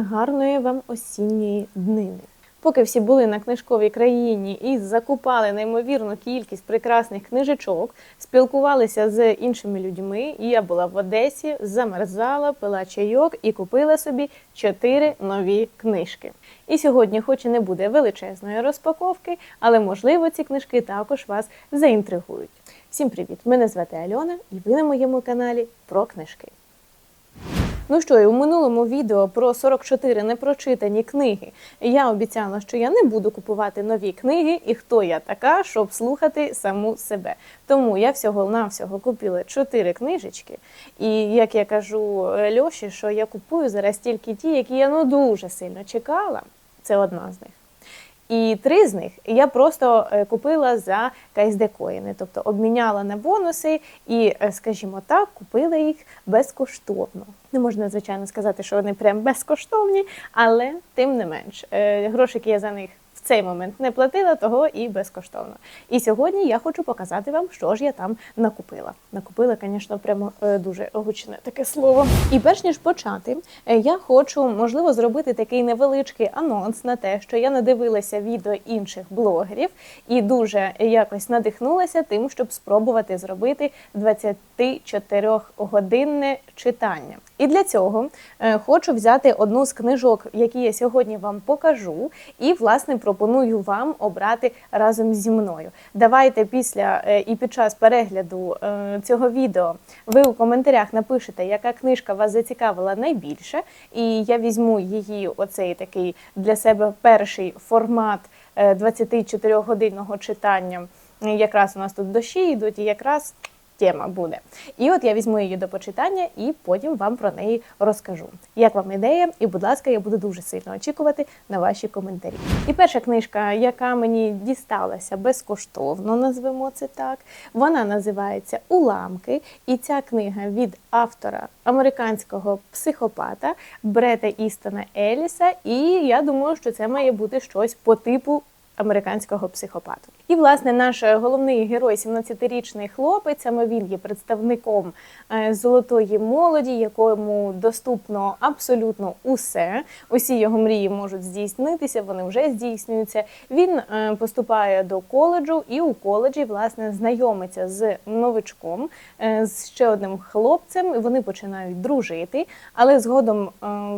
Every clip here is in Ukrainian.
гарної вам осінньої днини. Поки всі були на книжковій країні і закупали неймовірну кількість прекрасних книжечок, спілкувалися з іншими людьми. і Я була в Одесі, замерзала, пила чайок і купила собі чотири нові книжки. І сьогодні, хоч і не буде величезної розпаковки, але можливо ці книжки також вас заінтригують. Всім привіт! Мене звати Альона, і ви на моєму каналі про книжки. Ну що, і у минулому відео про 44 непрочитані книги я обіцяла, що я не буду купувати нові книги, і хто я така, щоб слухати саму себе. Тому я всього-навсього купила 4 книжечки. І як я кажу е, Льоші, що я купую зараз тільки ті, які я ну дуже сильно чекала. Це одна з них. І три з них я просто е, купила за КСД коїни, тобто обміняла на бонуси і, е, скажімо так, купила їх безкоштовно. Не можна, звичайно, сказати, що вони прям безкоштовні, але тим не менш, гроші грошики я за них цей момент не платила, того і безкоштовно. І сьогодні я хочу показати вам, що ж я там накупила. Накупила, звісно, прямо е, дуже гучне таке слово. І перш ніж почати, е, я хочу можливо зробити такий невеличкий анонс на те, що я надивилася відео інших блогерів і дуже якось надихнулася тим, щоб спробувати зробити 24-годинне читання. І для цього е, хочу взяти одну з книжок, які я сьогодні вам покажу, і власне пропоную вам обрати разом зі мною. Давайте після е, і під час перегляду е, цього відео ви у коментарях напишете, яка книжка вас зацікавила найбільше, і я візьму її, оцей такий для себе перший формат 24-годинного читання. Якраз у нас тут дощі йдуть, і якраз тема буде. І от я візьму її до почитання і потім вам про неї розкажу. Як вам ідея? І, будь ласка, я буду дуже сильно очікувати на ваші коментарі. І перша книжка, яка мені дісталася безкоштовно, назвемо це так, вона називається Уламки. І ця книга від автора американського психопата Брета Істона Еліса. І я думаю, що це має бути щось по типу американського психопату. І власне наш головний герой, 17-річний хлопець, саме він є представником е, золотої молоді, якому доступно абсолютно усе. Усі його мрії можуть здійснитися, вони вже здійснюються. Він е, поступає до коледжу, і у коледжі власне знайомиться з новичком, е, з ще одним хлопцем. і Вони починають дружити, але згодом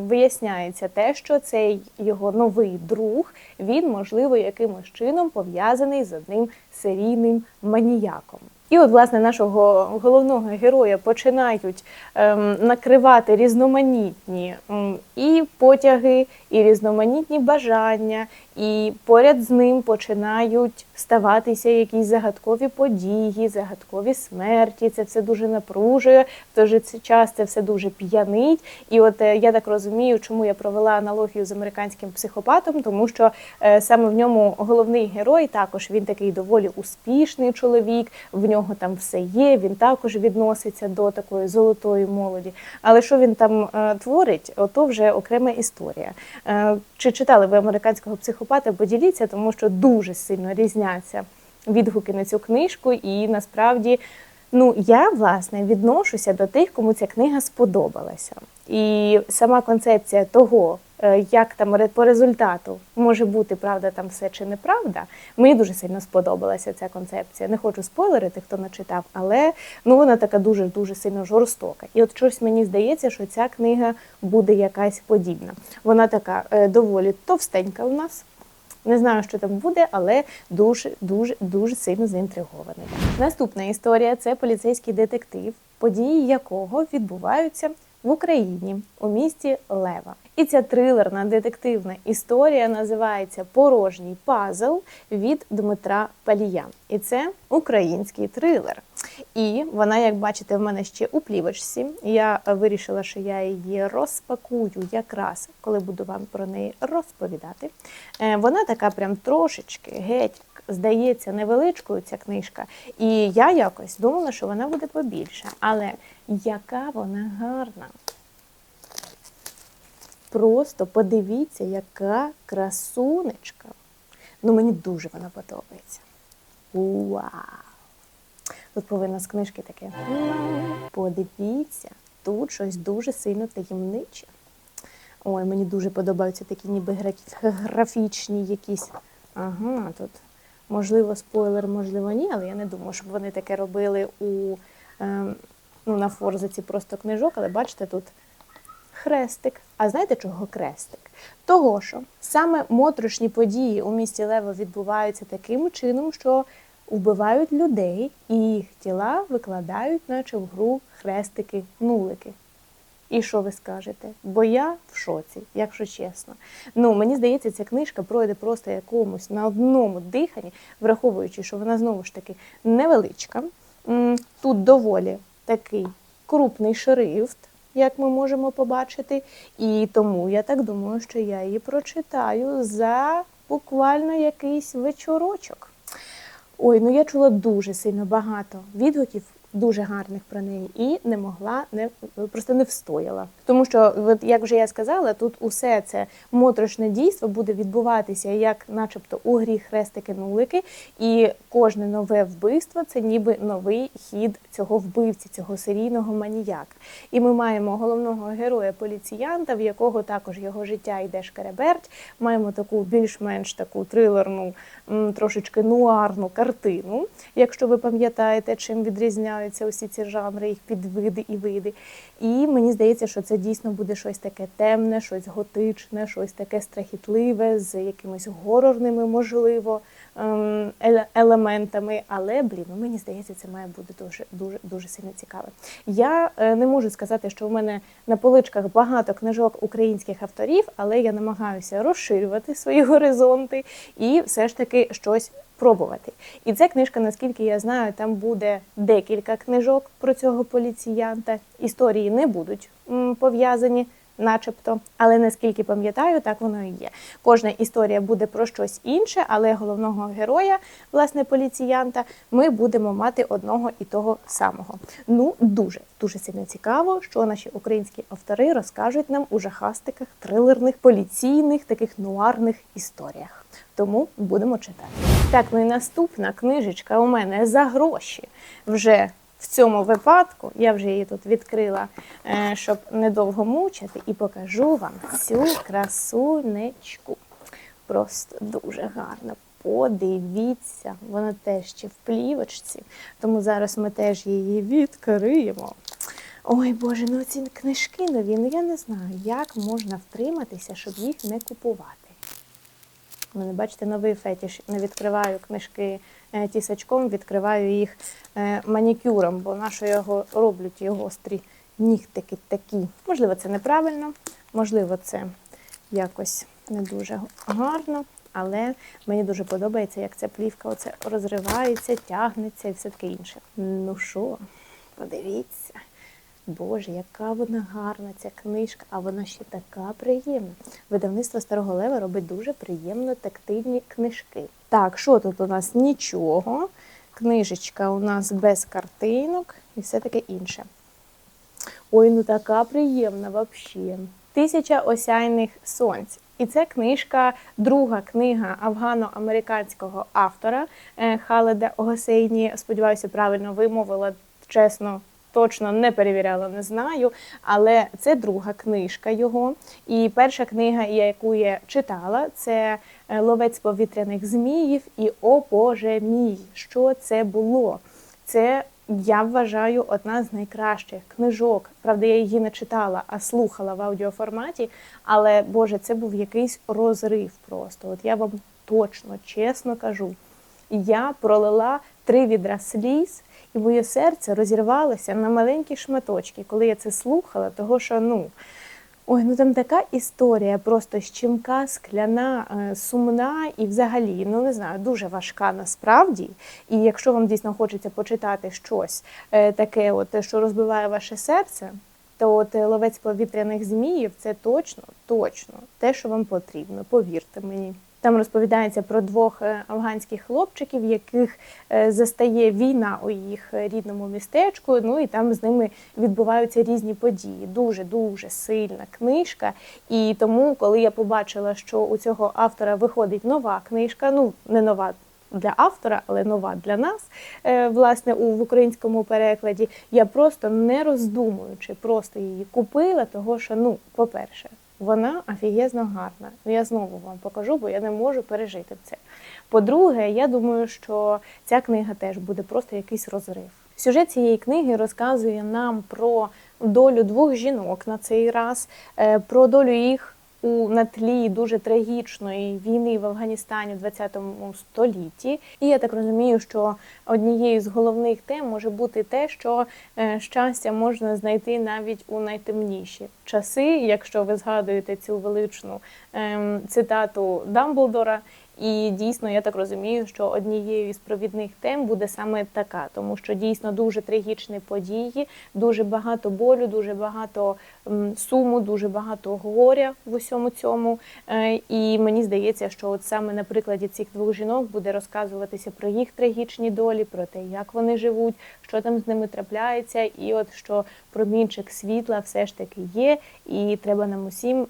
виясняється те, що цей його новий друг він можливо якимось чином пов'язаний з одним серійним маніяком. І от, власне, нашого головного героя починають ем, накривати різноманітні ем, і потяги, і різноманітні бажання, і поряд з ним починають ставатися якісь загадкові події, загадкові смерті. Це все дуже напружує, в той же час це все дуже п'янить. І от е, я так розумію, чому я провела аналогію з американським психопатом, тому що е, саме в ньому головний герой також він такий доволі успішний чоловік. В нього там все є. Він також відноситься до такої золотої молоді. Але що він там е, творить, ото вже окрема історія. Е, чи читали ви американського психопата? Поділіться, тому що дуже сильно різняться відгуки на цю книжку, і насправді. Ну, я власне відношуся до тих, кому ця книга сподобалася. І сама концепція того, як там по результату може бути правда там все чи неправда, мені дуже сильно сподобалася ця концепція. Не хочу спойлерити, хто не читав, але ну вона така дуже дуже сильно жорстока. І от щось мені здається, що ця книга буде якась подібна. Вона така е, доволі товстенька у нас. Не знаю, що там буде, але дуже дуже дуже сильно заінтригований. Наступна історія це поліцейський детектив, події якого відбуваються в Україні у місті Лева. І ця трилерна детективна історія називається Порожній пазл від Дмитра Палія. І це український трилер. І вона, як бачите, в мене ще у плівочці. Я вирішила, що я її розпакую якраз, коли буду вам про неї розповідати. Е, вона така прям трошечки геть. Здається, невеличкою ця книжка, і я якось думала, що вона буде побільша. Але яка вона гарна! Просто подивіться, яка красунечка. Ну, мені дуже вона подобається. Вау! Тут повинно з книжки таке. Подивіться, тут щось дуже сильно таємниче. Ой, мені дуже подобаються такі ніби графічні якісь. Ага, тут можливо спойлер, можливо, ні, але я не думаю, щоб вони таке робили у ем, ну, на форзаці просто книжок, але бачите, тут хрестик. А знаєте, чого хрестик? Того, що саме моторошні події у місті Лево відбуваються таким чином, що вбивають людей, і їх тіла викладають, наче в гру хрестики-нулики. І що ви скажете? Бо я в шоці, якщо чесно. Ну мені здається, ця книжка пройде просто якомусь на одному диханні, враховуючи, що вона знову ж таки невеличка. Тут доволі такий крупний шрифт, як ми можемо побачити. І тому я так думаю, що я її прочитаю за буквально якийсь вечорочок. Ой, ну я чула дуже сильно багато відгуків, дуже гарних про неї, і не могла, не просто не встояла. Тому що, от, як вже я сказала, тут усе це моторошне дійство буде відбуватися як, начебто, у грі хрестики-нулики, і кожне нове вбивство це ніби новий хід цього вбивці, цього серійного маніяка. І ми маємо головного героя поліціянта, в якого також його життя йде шкереберть. Маємо таку більш-менш таку трилерну, трошечки нуарну картину. Якщо ви пам'ятаєте, чим відрізняються усі ці жанри, їх підвиди і види. І мені здається, що це дійсно буде щось таке темне, щось готичне, щось таке страхітливе, з якимись горорними, можливо, ем, елементами. Але блін, ну, мені здається, це має бути дуже дуже дуже сильно цікаве. Я е, не можу сказати, що в мене на поличках багато книжок українських авторів, але я намагаюся розширювати свої горизонти і все ж таки щось пробувати. І ця книжка, наскільки я знаю, там буде декілька книжок про цього поліціянта. Історії не будуть пов'язані. Начебто, але наскільки пам'ятаю, так воно і є. Кожна історія буде про щось інше, але головного героя, власне, поліціянта, ми будемо мати одного і того самого. Ну, дуже дуже сильно цікаво, що наші українські автори розкажуть нам у жахастиках, трилерних, поліційних, таких нуарних історіях. Тому будемо читати. Так, ну і наступна книжечка у мене за гроші. Вже в цьому випадку я вже її тут відкрила, е, щоб недовго мучити, і покажу вам цю красунечку. Просто дуже гарно. Подивіться, вона теж ще в плівочці, тому зараз ми теж її відкриємо. Ой Боже, ну ці книжки нові, ну я не знаю, як можна втриматися, щоб їх не купувати. У мене, бачите, новий фетіш. Не відкриваю книжки тісачком, відкриваю їх е, манікюром, бо на його роблять його гострі нігтики такі. Можливо, це неправильно, можливо, це якось не дуже гарно, але мені дуже подобається, як ця плівка оце розривається, тягнеться і все таке інше. Ну що, подивіться. Боже, яка вона гарна, ця книжка, а вона ще така приємна. Видавництво Старого Лева робить дуже приємно тактильні книжки. Так, що тут у нас? Нічого. Книжечка у нас без картинок і все таке інше. Ой, ну така приємна взагалі. Тисяча осяйних сонць. І це книжка, друга книга афгано-американського автора е, Халеда Огосейні. Сподіваюся, правильно вимовила чесно. Точно не перевіряла, не знаю, але це друга книжка його. І перша книга, яку я читала, це е, Ловець повітряних зміїв і О Боже мій, що це було? Це я вважаю одна з найкращих книжок. Правда, я її не читала, а слухала в аудіоформаті. Але Боже, це був якийсь розрив просто. От я вам точно чесно кажу. Я пролила три відра сліз, і моє серце розірвалося на маленькі шматочки, коли я це слухала, того що ну. Ой, ну там така історія, просто щемка, скляна, е, сумна і взагалі, ну не знаю, дуже важка насправді. І якщо вам дійсно хочеться почитати щось е, таке, от, що розбиває ваше серце, то от е, ловець повітряних зміїв це точно, точно те, що вам потрібно, повірте мені. Там розповідається про двох е, афганських хлопчиків, яких е, застає війна у їх рідному містечку. Ну і там з ними відбуваються різні події. Дуже дуже сильна книжка. І тому, коли я побачила, що у цього автора виходить нова книжка, ну не нова. Для автора, але нова для нас, е, власне, у в українському перекладі, я просто не роздумуючи, просто її купила, того що, ну, по-перше, Вона офігезно гарна. Ну, Я знову вам покажу, бо я не можу пережити це. По-друге, я думаю, що ця книга теж буде просто якийсь розрив. Сюжет цієї книги розказує нам про долю двох жінок на цей раз, е, про долю їх у на тлі дуже трагічної війни в Афганістані в 20 столітті. І я так розумію, що однією з головних тем може бути те, що е, щастя можна знайти навіть у найтемніші часи, якщо ви згадуєте цю величну ем, цитату Дамблдора. І дійсно, я так розумію, що однією із провідних тем буде саме така, тому що дійсно дуже трагічні події, дуже багато болю, дуже багато суму, дуже багато горя в усьому цьому. Е, І мені здається, що от саме на прикладі цих двох жінок буде розказуватися про їх трагічні долі, про те, як вони живуть, що там з ними трапляється, і от що промінчик світла все ж таки є, і треба нам усім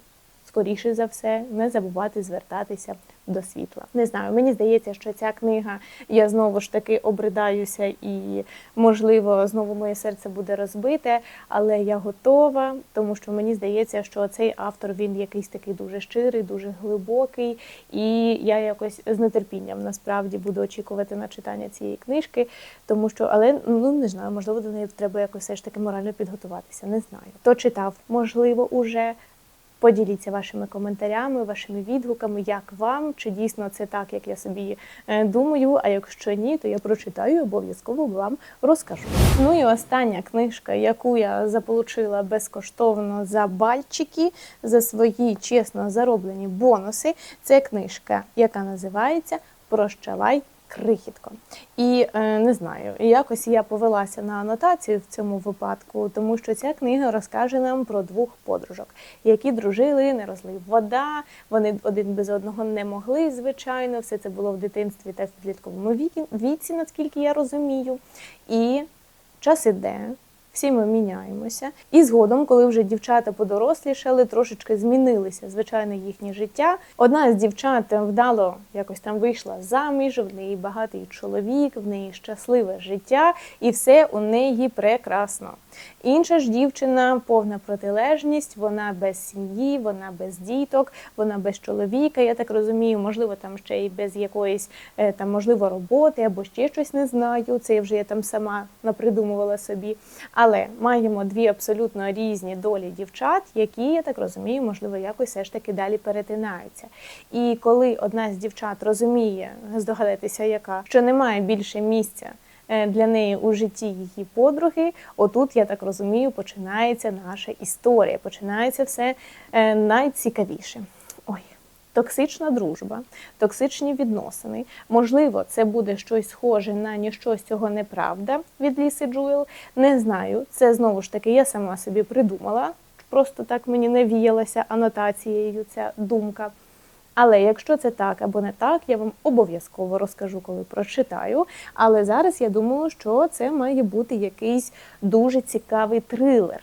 скоріше за все не забувати звертатися до світла. Не знаю, мені здається, що ця книга я знову ж таки обридаюся, і можливо знову моє серце буде розбите, але я готова, тому що мені здається, що цей автор він якийсь такий дуже щирий, дуже глибокий, і я якось з нетерпінням насправді буду очікувати на читання цієї книжки, тому що, але ну не знаю, можливо, до неї треба якось все ж таки морально підготуватися. Не знаю. Хто читав, можливо, уже. Поділіться вашими коментарями, вашими відгуками, як вам, чи дійсно це так, як я собі е, думаю. А якщо ні, то я прочитаю і обов'язково вам розкажу. Ну і остання книжка, яку я заполучила безкоштовно за бальчики, за свої чесно зароблені бонуси. Це книжка, яка називається Прощавай. Крихітко. І е, не знаю, якось я повелася на анотацію в цьому випадку, тому що ця книга розкаже нам про двох подружок, які дружили, не розлив вода. Вони один без одного не могли, звичайно. Все це було в дитинстві та в підлітковому віці, наскільки я розумію. І час іде. Всі ми міняємося, і згодом, коли вже дівчата подорослішали, трошечки змінилися звичайно їхнє життя. Одна з дівчат вдало якось там вийшла заміж, в неї багатий чоловік, в неї щасливе життя, і все у неї прекрасно. Інша ж дівчина повна протилежність, вона без сім'ї, вона без діток, вона без чоловіка. Я так розумію, можливо, там ще й без якоїсь е, там можливо роботи або ще щось не знаю. Це вже я там сама напридумувала собі. Але маємо дві абсолютно різні долі дівчат, які я так розумію, можливо, якось все ж таки далі перетинаються. І коли одна з дівчат розуміє, здогадайтеся, яка що немає більше місця. е, Для неї у житті її подруги, отут, я так розумію, починається наша історія. Починається все е, найцікавіше. Токсична дружба, токсичні відносини. Можливо, це буде щось схоже на ніщо з цього неправда від Ліси Джуел. Не знаю. Це знову ж таки я сама собі придумала. Просто так мені навіялася анотацією ця думка. Але якщо це так або не так, я вам обов'язково розкажу, коли прочитаю. Але зараз я думаю, що це має бути якийсь дуже цікавий трилер.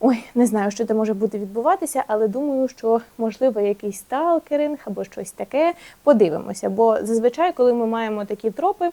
Ой, не знаю, що це може бути відбуватися, але думаю, що можливо якийсь сталкеринг або щось таке. Подивимося. Бо зазвичай, коли ми маємо такі тропи,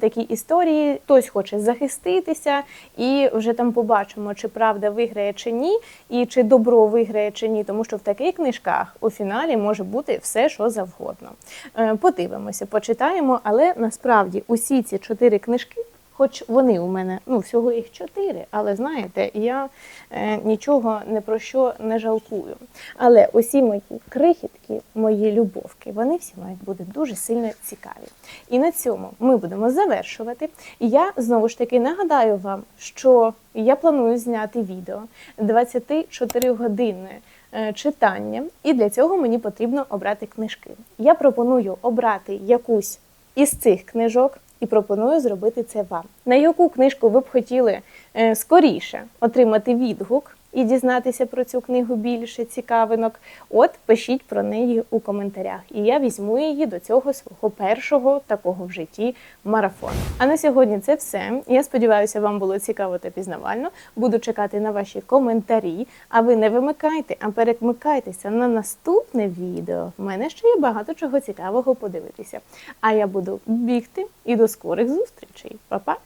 такі історії, хтось хоче захиститися, і вже там побачимо, чи правда виграє чи ні, і чи добро виграє чи ні, тому що в таких книжках у фіналі може бути все, що завгодно. Е, Подивимося, почитаємо, але насправді усі ці чотири книжки. Хоч вони у мене ну всього їх чотири, але знаєте, я е, нічого не про що не жалкую. Але усі мої крихітки, мої любовки, вони всі мають бути дуже сильно цікаві. І на цьому ми будемо завершувати. І я знову ж таки нагадаю вам, що я планую зняти відео 24 годинне е, читання, і для цього мені потрібно обрати книжки. Я пропоную обрати якусь із цих книжок і пропоную зробити це вам. На яку книжку ви б хотіли е, скоріше отримати відгук і дізнатися про цю книгу більше цікавинок? От пишіть про неї у коментарях, і я візьму її до цього свого першого такого в житті марафону. А на сьогодні це все. Я сподіваюся, вам було цікаво та пізнавально. Буду чекати на ваші коментарі. А ви не вимикайте, а перекмикайтеся на наступне відео. В мене ще є багато чого цікавого подивитися. А я буду бігти і до скорих зустрічей. Па-па!